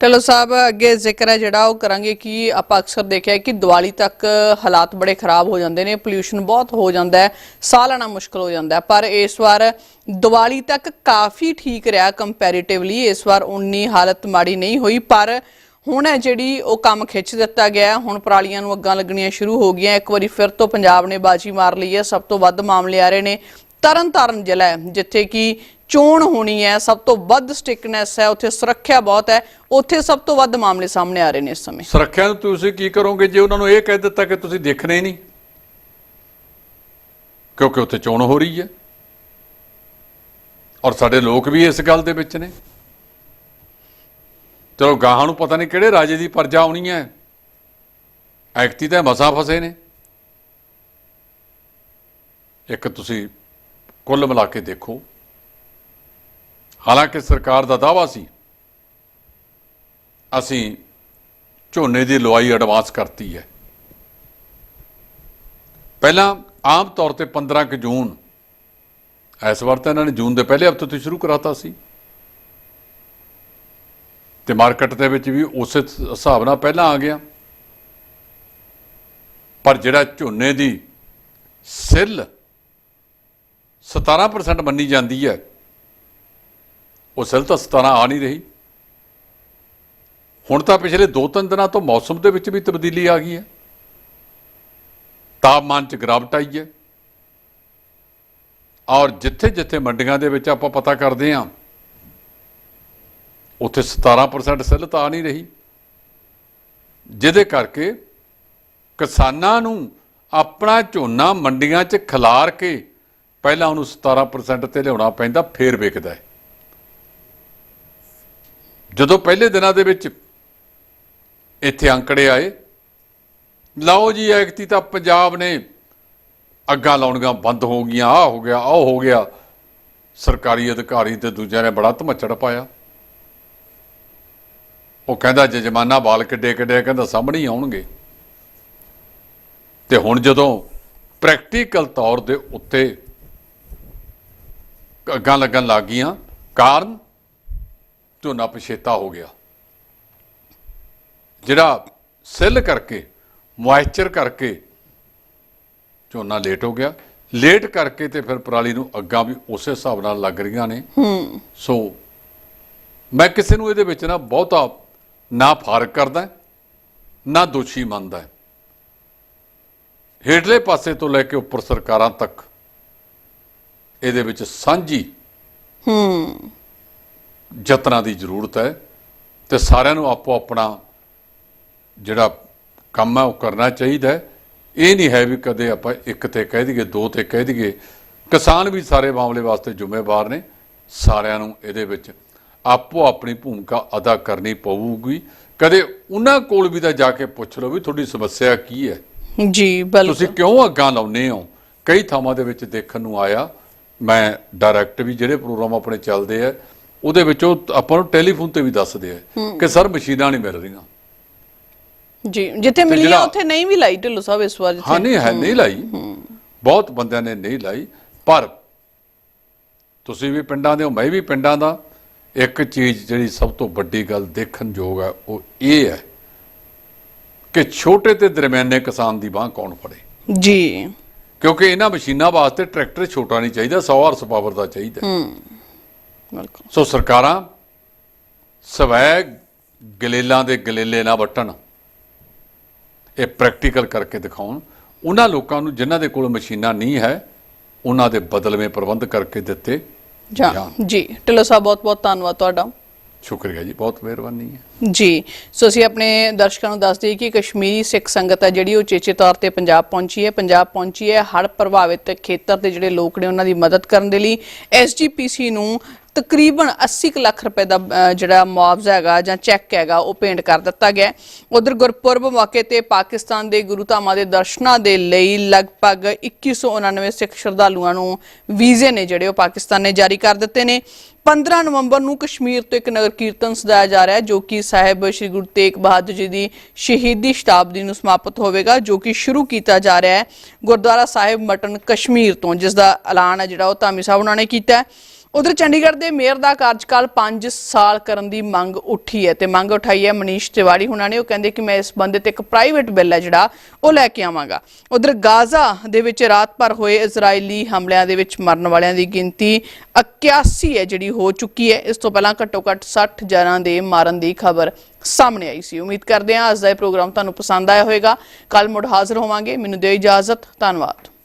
ਢਿੱਲੋਂ ਸਾਹਿਬ, ਅੱਗੇ ਜ਼ਿਕਰ ਹੈ ਜਿਹੜਾ ਉਹ ਕਰਾਂਗੇ ਕਿ ਆਪਾਂ ਅਕਸਰ ਦੇਖਿਆ ਕਿ ਦੀਵਾਲੀ ਤੱਕ ਹਾਲਾਤ ਬੜੇ ਖਰਾਬ ਹੋ ਜਾਂਦੇ ਨੇ ਪੋਲਿਊਸ਼ਨ ਬਹੁਤ ਹੋ ਜਾਂਦਾ ਹੈ, ਸਾਹ ਲੈਣਾ ਮੁਸ਼ਕਲ ਹੋ ਜਾਂਦਾ ਪਰ ਇਸ ਵਾਰ ਦੀਵਾਲੀ ਤੱਕ ਕਾਫੀ ਠੀਕ ਰਿਹਾ ਕੰਪੈਰੀਟਿਵਲੀ ਇਸ ਵਾਰ ਉਨੀ ਹਾਲਤ ਮਾੜੀ ਨਹੀਂ ਹੋਈ, ਪਰ ਹੁਣ ਹੈ ਜਿਹੜੀ ਉਹ ਕੰਮ ਖਿੱਚ ਦਿੱਤਾ ਗਿਆ ਹੁਣ ਪਰਾਲੀਆਂ ਨੂੰ ਅੱਗਾਂ ਲੱਗਣੀਆਂ ਸ਼ੁਰੂ ਹੋ ਗਈਆਂ, ਇੱਕ ਵਾਰੀ ਫਿਰ ਤੋਂ ਪੰਜਾਬ ਨੇ ਬਾਜੀ ਮਾਰ ਲਈ ਹੈ, ਸਭ ਤੋਂ ਵੱਧ ਮਾਮਲੇ ਆ ਰਹੇ ਨੇ ਤਰਨਤਾਰਨ ਜ਼ਿਲ੍ਹਾ ਜਿੱਥੇ ਕਿ ਚੋਣ ਹੋਣੀ ਹੈ, ਸਭ ਤੋਂ ਵੱਧ ਸਟਿਕਨੈਸ ਹੈ, ਉੱਥੇ ਸੁਰੱਖਿਆ ਬਹੁਤ ਹੈ, ਉੱਥੇ ਸਭ ਤੋਂ ਵੱਧ ਮਾਮਲੇ ਸਾਹਮਣੇ ਆ ਰਹੇ ਨੇ ਇਸ ਸਮੇਂ। ਸੁਰੱਖਿਆ ਨੂੰ ਤੁਸੀਂ ਕੀ ਕਰੋਗੇ ਜੇ ਉਹਨਾਂ ਨੂੰ ਇਹ ਕਹਿ ਦਿੱਤਾ ਕਿ ਤੁਸੀਂ ਦੇਖਣੇ ਹੀ ਨਹੀਂ? ਕਿਉਂਕਿ ਉੱਥੇ ਚੋਣ ਹੋ ਰਹੀ ਹੈ। ਔਰ ਸਾਡੇ ਲੋਕ ਵੀ ਇਸ ਗੱਲ ਦੇ ਵਿੱਚ ਨੇ। ਚਲੋ ਗਾਹਾਂ ਨੂੰ ਪਤਾ ਨਹੀਂ ਕਿਹੜੇ ਰਾਜੇ ਦੀ ਪਰਜਾ ਆਉਣੀ ਹੈ। ਐਕਤੀ ਤਾਂ ਮਸਾ ਫਸੇ ਨੇ। ਇੱਕ ਤੁਸੀਂ ਕੁੱਲ ਮਿਲਾ ਕੇ ਦੇਖੋ। ਹਾਲਾਂਕਿ ਸਰਕਾਰ ਦਾ ਦਾਵਾ ਸੀ, ਅਸੀਂ ਝੋਨੇ ਦੀ ਲਵਾਈ ਐਡਵਾਂਸ ਕਰਤੀ ਹੈ। ਪਹਿਲਾਂ ਆਮ ਤੌਰ ਤੇ 15 ਕੁ ਜੂਨ ਇਸ ਵਾਰ ਤਾਂ ਇਹਨਾਂ ਨੇ ਜੂਨ ਦੇ ਪਹਿਲੇ ਹਫ਼ਤੇ ਤੋਂ ਸ਼ੁਰੂ ਕਰਾਤਾ ਸੀ। ਤੇ ਮਾਰਕੀਟ ਦੇ ਵਿੱਚ ਵੀ ਉਸੇ ਹਿਸਾਬ ਨਾਲ ਪਹਿਲਾਂ ਆ ਗਿਆ। ਪਰ ਜਿਹੜਾ ਝੋਨੇ ਦੀ ਸਿੱਲ 17% ਮੰਨੀ ਜਾਂਦੀ ਹੈ, ਉਹ ਸਿੱਲ ਤਾਂ 17 ਆ ਨਹੀਂ ਰਹੀ। ਹੁਣ ਤਾਂ ਪਿਛਲੇ 2-3 ਦਿਨਾਂ ਤੋਂ ਮੌਸਮ ਦੇ ਵਿੱਚ ਵੀ ਤਬਦੀਲੀ ਆ ਗਈ ਹੈ। ਤਾਪਮਾਨ 'ਚ ਗਿਰਾਵਟ ਆਈ ਹੈ। ਔਰ ਜਿੱਥੇ-ਜਿੱਥੇ ਮੰਡੀਆਂ ਦੇ ਵਿੱਚ ਆਪਾਂ ਪਤਾ ਕਰਦੇ ਹਾਂ ਉੱਥੇ 17% ਸਿੱਲ ਤਾਂ ਆ ਨਹੀਂ ਰਹੀ। ਜਿਹਦੇ ਕਰਕੇ ਕਿਸਾਨਾਂ ਨੂੰ ਆਪਣਾ ਝੋਨਾ ਮੰਡੀਆਂ 'ਚ ਖਿਲਾਰ ਕੇ ਪਹਿਲਾਂ ਉਹਨੂੰ 17% ਤੇ ਲਿਆਉਣਾ ਪੈਂਦਾ, ਫੇਰ ਵਿਕਦਾ ਹੈ। ਜਦੋਂ ਪਹਿਲੇ ਦਿਨਾਂ ਦੇ ਵਿੱਚ ਇੱਥੇ ਅੰਕੜੇ ਆਏ, ਲਓ ਜੀ ਐਕਤੀ ਤਾਂ ਪੰਜਾਬ ਨੇ ਅੱਗਾਂ ਲਾਉਣੀਆਂ ਬੰਦ ਹੋ ਗਈਆਂ ਆ ਹੋ ਗਿਆ ਆ ਹੋ ਗਿਆ। ਸਰਕਾਰੀ ਅਧਿਕਾਰੀ ਤੇ ਦੂਜਿਆਂ ਨੇ ਬੜਾ ਧਮੱਚੜ ਪਾਇਆ। ਉਹ ਕਹਿੰਦਾ ਜਜਮਾਨਾ ਬਾਲ ਕਿੱਡੇ ਕਿੱਡੇ ਕਹਿੰਦਾ ਸਾਹਮਣੇ ਹੀ ਆਉਣਗੇ। ਤੇ ਹੁਣ ਜਦੋਂ ਪ੍ਰੈਕਟੀਕਲ ਤੌਰ ਦੇ ਉੱਤੇ ਅੱਗਾਂ ਲੱਗਣ ਲੱਗ ਗਈਆਂ ਕਾਰਨ ਝੋਨਾ ਪਛੇਤਾ ਹੋ ਗਿਆ। ਜਿਹੜਾ ਸਿੱਲ ਕਰਕੇ ਮੋਇਸਚਰ ਕਰਕੇ ਝੋਨਾ ਲੇਟ ਹੋ ਗਿਆ। ਲੇਟ ਕਰਕੇ ਤੇ ਫਿਰ ਪਰਾਲੀ ਨੂੰ ਅੱਗਾਂ ਵੀ ਉਸੇ ਹਿਸਾਬ ਨਾਲ ਲੱਗ ਰਹੀਆਂ ਨੇ। ਹੂੰ। ਸੋ ਮੈਂ ਕਿਸੇ ਨੂੰ ਇਹਦੇ ਵਿੱਚ ਨਾ ਬਹੁਤਾ ਨਾ ਫ਼ਰਕ ਕਰਦਾ ਨਾ ਦੋਸ਼ੀ ਮੰਨਦਾ ਹੇਠਲੇ ਪਾਸੇ ਤੋਂ ਲੈ ਕੇ ਉੱਪਰ ਸਰਕਾਰਾਂ ਤੱਕ ਇਹਦੇ ਵਿੱਚ ਸਾਂਝੀ ਹੂੰ। ਯਤਨਾਂ ਦੀ ਜ਼ਰੂਰਤ ਹੈ ਤੇ ਸਾਰਿਆਂ ਨੂੰ ਆਪੋ ਆਪਣਾ ਜਿਹੜਾ ਕੰਮ ਹੈ ਉਹ ਕਰਨਾ ਚਾਹੀਦਾ ਹੈ। ਇਹ ਨਹੀਂ ਹੈ ਵੀ ਕਦੇ ਆਪਾਂ ਇੱਕ ਤੇ ਕਹਿ ਦਈਏ ਦੋ ਤੇ ਕਹਿ ਦਈਏ। ਕਿਸਾਨ ਵੀ ਸਾਰੇ ਮਾਮਲੇ ਵਾਸਤੇ ਜ਼ਿੰਮੇਵਾਰ ਨੇ। ਸਾਰਿਆਂ ਨੂੰ ਇਹਦੇ ਵਿੱਚ ਆਪੋ ਆਪਣੀ ਭੂਮਿਕਾ ਅਦਾ ਕਰਨੀ ਪਊਗੀ। ਕਦੇ ਉਹਨਾਂ ਕੋਲ ਵੀ ਤਾਂ ਜਾ ਕੇ ਪੁੱਛ ਲਓ ਵੀ ਤੁਹਾਡੀ ਸਮੱਸਿਆ ਕੀ ਹੈ। ਜੀ ਬਿਲਕੁਲ। ਤੁਸੀਂ ਕਿਉਂ ਅੱਗਾਂ ਲਾਉਨੇ ਹੋ? ਕਈ ਥਾਵਾਂ ਦੇ ਵਿੱਚ ਦੇਖਣ ਨੂੰ ਆਇਆ ਮੈਂ ਡਾਇਰੈਕਟ ਵੀ ਜਿਹੜੇ ਪ੍ਰੋਗਰਾਮ ਆਪਣੇ ਚੱਲਦੇ ਆ ਉਹਦੇ ਵਿੱਚ ਉਹ ਆਪਾਂ ਨੂੰ ਟੈਲੀਫੋਨ ਤੇ ਵੀ ਦੱਸਦੇ ਆ ਕਿ ਸਰ ਮਸ਼ੀਨਾਂ ਨਹੀਂ ਮਿਲ ਰਹੀਆਂ। ਜੀ ਜਿੱਥੇ ਮਿਲੀਆਂ ਜਿਹੜਾ- ਉੱਥੇ ਨਹੀਂ ਵੀ ਲਾਈ ਢਿੱਲੋਂ ਸਾਹਿਬ ਇਸ ਵਾਰ ਜਿੱਥੇ। ਹਾਂ ਨਹੀਂ ਹੈ ਨਹੀਂ ਲਾਈ। ਬਹੁਤ ਬੰਦਿਆਂ ਨੇ ਨਹੀਂ ਲਾਈ ਪਰ ਤੁਸੀਂ ਵੀ ਪਿੰਡਾਂ ਦੇ ਹੋ ਮੈਂ ਵੀ ਪਿੰਡਾਂ ਦਾ ਇੱਕ ਚੀਜ਼ ਜਿਹੜੀ ਸਭ ਤੋਂ ਵੱਡੀ ਗੱਲ ਦੇਖਣ ਯੋਗ ਹੈ ਉਹ ਇਹ ਹੈ ਕਿ ਛੋਟੇ ਤੇ ਦਰਮਿਆਨੇ ਕਿਸਾਨ ਦੀ ਬਾਹ ਕੌਣ ਫੜੇ? ਜੀ। ਕਿਉਂਕਿ ਇਹਨਾਂ ਮਸ਼ੀਨਾਂ ਵਾਸਤੇ ਟਰੈਕਟਰ ਛੋਟਾ ਨਹੀਂ ਚਾਹੀਦਾ 100 ਹਾਰਸ ਪਾਵਰ ਦਾ ਚਾਹੀਦਾ। ਬਿਲਕੁਲ। ਸੋ ਸਰਕਾਰਾਂ ਸਵੈ ਗਲੇਲਾਂ ਦੇ ਗਲੇਲੇ ਨਾ ਵੱਟਣ ਇਹ ਪ੍ਰੈਕਟੀਕਲ ਕਰਕੇ ਦਿਖਾਉਣ। ਉਹਨਾਂ ਲੋਕਾਂ ਨੂੰ ਜਿਨ੍ਹਾਂ ਦੇ ਕੋਲ ਮਸ਼ੀਨਾਂ ਨਹੀਂ ਹੈ ਉਹਨਾਂ ਦੇ ਬਦਲਵੇਂ ਪ੍ਰਬੰਧ ਕਰਕੇ ਦਿੱਤੇ। ਜਾਂ ਜੀ। ਢਿੱਲੋਂ ਸਾਹਿਬ ਬਹੁਤ ਬਹੁਤ ਧੰਨਵਾਦ ਤੁਹਾਡਾ। ਸ਼ੁਕਰੀਆ ਜੀ ਬਹੁਤ ਮਿਹਰਬਾਨੀ ਹੈ। ਜੀ ਸੋ ਅਸੀਂ ਆਪਣੇ ਦਰਸ਼ਕਾਂ ਨੂੰ ਦੱਸ ਦਈਏ ਕਿ ਕਸ਼ਮੀਰੀ ਸਿੱਖ ਸੰਗਤ ਹੈ ਜਿਹੜੀ ਉਹ ਚੇਚੇ ਤੌਰ ਤੇ ਪੰਜਾਬ ਪਹੁੰਚੀ ਹੈ। ਪੰਜਾਬ ਪਹੁੰਚੀ ਹੈ ਹੜ੍ਹ ਪ੍ਰਭਾਵਿਤ ਖੇਤਰ ਦੇ ਜਿਹੜੇ ਲੋਕ ਨੇ ਉਹਨਾਂ ਦੀ ਮਦਦ ਕਰਨ ਦੇ ਲਈ। ਐਸਜੀਪੀਸੀ ਨੂੰ ਤਕਰੀਬਨ 80 ਕੁ ਲੱਖ ਰੁਪਏ ਦਾ ਜਿਹੜਾ ਮੁਆਵਜ਼ਾ ਹੈਗਾ ਜਾਂ ਚੈੱਕ ਹੈਗਾ, ਉਹ ਪੇਂਟ ਕਰ ਦਿੱਤਾ ਗਿਆ ਉਧਰ ਗੁਰਪੁਰਬ ਮੌਕੇ ਤੇ ਪਾਕਿਸਤਾਨ ਦੇ ਗੁਰੂ ਧਾਮਾਂ ਦੇ ਦਰਸ਼ਨਾਂ ਦੇ ਲਈ ਲਗਭਗ 2199 ਸਿੱਖ ਸ਼ਰਧਾਲੂਆਂ ਨੂੰ ਵੀਜ਼ੇ ਨੇ ਜਿਹੜੇ ਉਹ ਪਾਕਿਸਤਾਨ ਨੇ ਜਾਰੀ ਕਰ ਦਿੱਤੇ ਨੇ। 15 ਨਵੰਬਰ ਨੂੰ ਕਸ਼ਮੀਰ ਤੋਂ ਇੱਕ ਨਗਰ ਕੀਰਤਨ ਸਜਾਇਆ ਜਾ ਰਿਹਾ ਹੈ, ਜੋ ਕਿ ਸਾਹਿਬ ਸ੍ਰੀ ਗੁਰੂ ਤੇਗ ਬਹਾਦਰ ਜੀ ਦੀ ਸ਼ਹੀਦੀ ਸ਼ਤਾਬਦੀ ਨੂੰ ਸਮਾਪਤ ਹੋਵੇਗਾ, ਜੋ ਕਿ ਸ਼ੁਰੂ ਕੀਤਾ ਜਾ ਰਿਹਾ ਹੈ ਗੁਰਦੁਆਰਾ ਸਾਹਿਬ ਮਟਨ ਕਸ਼ਮੀਰ ਤੋਂ, ਜਿਸ ਦਾ ਐਲਾਨ ਹੈ ਜਿਹੜਾ ਉਹ ਧਾਮੀ ਸਾਹਿਬ ਉਹਨਾਂ ਨੇ ਕੀਤਾ ਹੈ। ਉਧਰ ਚੰਡੀਗੜ੍ਹ ਦੇ ਮੇਅਰ ਦਾ ਕਾਰਜਕਾਲ 5 ਸਾਲ ਕਰਨ ਦੀ ਮੰਗ ਉੱਠੀ ਹੈ ਤੇ ਮੰਗ ਉਠਾਈ ਹੈ ਮਨੀਸ਼ ਤਿਵਾੜੀ ਹੁਣਾਂ ਨੇ। ਉਹ ਕਹਿੰਦੇ ਕਿ ਮੈਂ ਇਸ ਸੰਬੰਧਿਤ ਇੱਕ ਪ੍ਰਾਈਵੇਟ ਬਿੱਲ ਹੈ ਜਿਹੜਾ, ਉਹ ਲੈ ਕੇ ਆਵਾਂਗਾ। ਉਧਰ ਗਾਜ਼ਾ ਦੇ ਵਿੱਚ ਰਾਤ ਭਰ ਹੋਏ ਇਜ਼ਰਾਈਲੀ ਹਮਲਿਆਂ ਦੇ ਵਿੱਚ ਮਰਨ ਵਾਲਿਆਂ ਦੀ ਗਿਣਤੀ 81 ਹੈ ਜਿਹੜੀ ਹੋ ਚੁੱਕੀ ਹੈ। ਇਸ ਤੋਂ ਪਹਿਲਾਂ ਘੱਟੋ ਘੱਟ 60 ਜਨਾਂ ਦੇ ਮਾਰਨ ਦੀ ਖਬਰ ਸਾਹਮਣੇ ਆਈ ਸੀ। ਉਮੀਦ ਕਰਦੇ ਹਾਂ ਅੱਜ ਦਾ ਇਹ ਪ੍ਰੋਗਰਾਮ ਤੁਹਾਨੂੰ ਪਸੰਦ ਆਇਆ ਹੋਵੇਗਾ। ਕੱਲ ਮੁੜ ਹਾਜ਼ਰ ਹੋਵਾਂਗੇ। ਮੈਨੂੰ ਦਿਓ ਇਜਾਜ਼ਤ। ਧੰਨਵਾਦ।